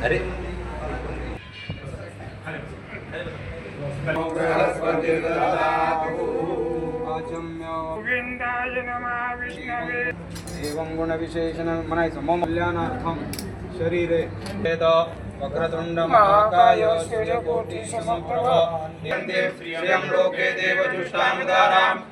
अरे गोविंदाय नमः विष्णवे एवं गुणविशेषण म्हणायचं मम कल्याणार्थम शरीरे वेद वक्रतुंड महाकाय सूर्यकोटि समप्रभ यन्ते श्रियं लोके देवजुष्टामुदारां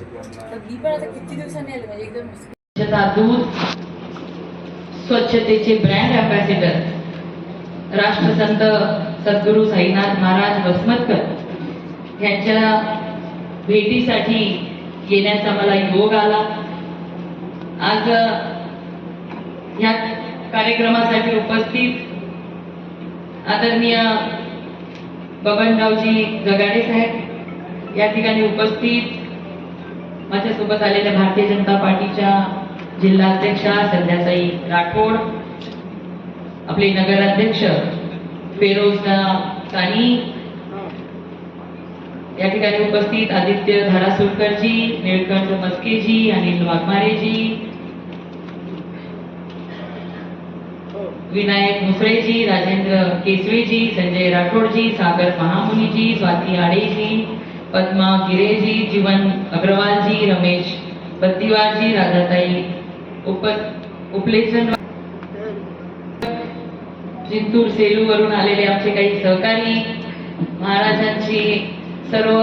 मी पण आता किती दिवसांनी आले म्हणजे एकदम स्वच्छता दूध स्वच्छतेचे ब्रँड अँबॅसिडर राष्ट्रसंत सद्गुरू साईनाथ महाराज वसमतकर यांच्या भेटीसाठी येण्याचा मला योग आला. आज अ, या कार्यक्रमासाठी उपस्थित आदरणीय बबनरावजी जगाडे साहेब या ठिकाणी उपस्थित माझ्यासोबत आलेल्या भारतीय जनता पार्टीच्या जिल्हा अध्यक्षा संध्याताई राठोड आपले नगराध्यक्ष फेरोजा सानी या ठिकाणी उपस्थित आदित्य धारासुरकरजी निळकंठ मस्केजी अनिल वाघमारेजी विनायक मुसळेजी राजेंद्र केसवेजी संजय राठोडजी सागर महामुनीजी स्वाती आडेजी पद्मा गिरेजी जीवन अग्रवालजी रमेश बत्तीवारजी राधाताई उप उपलेचन जिंतूर सेलू वरून आलेले आमचे काही सहकारी महाराजांची सर्व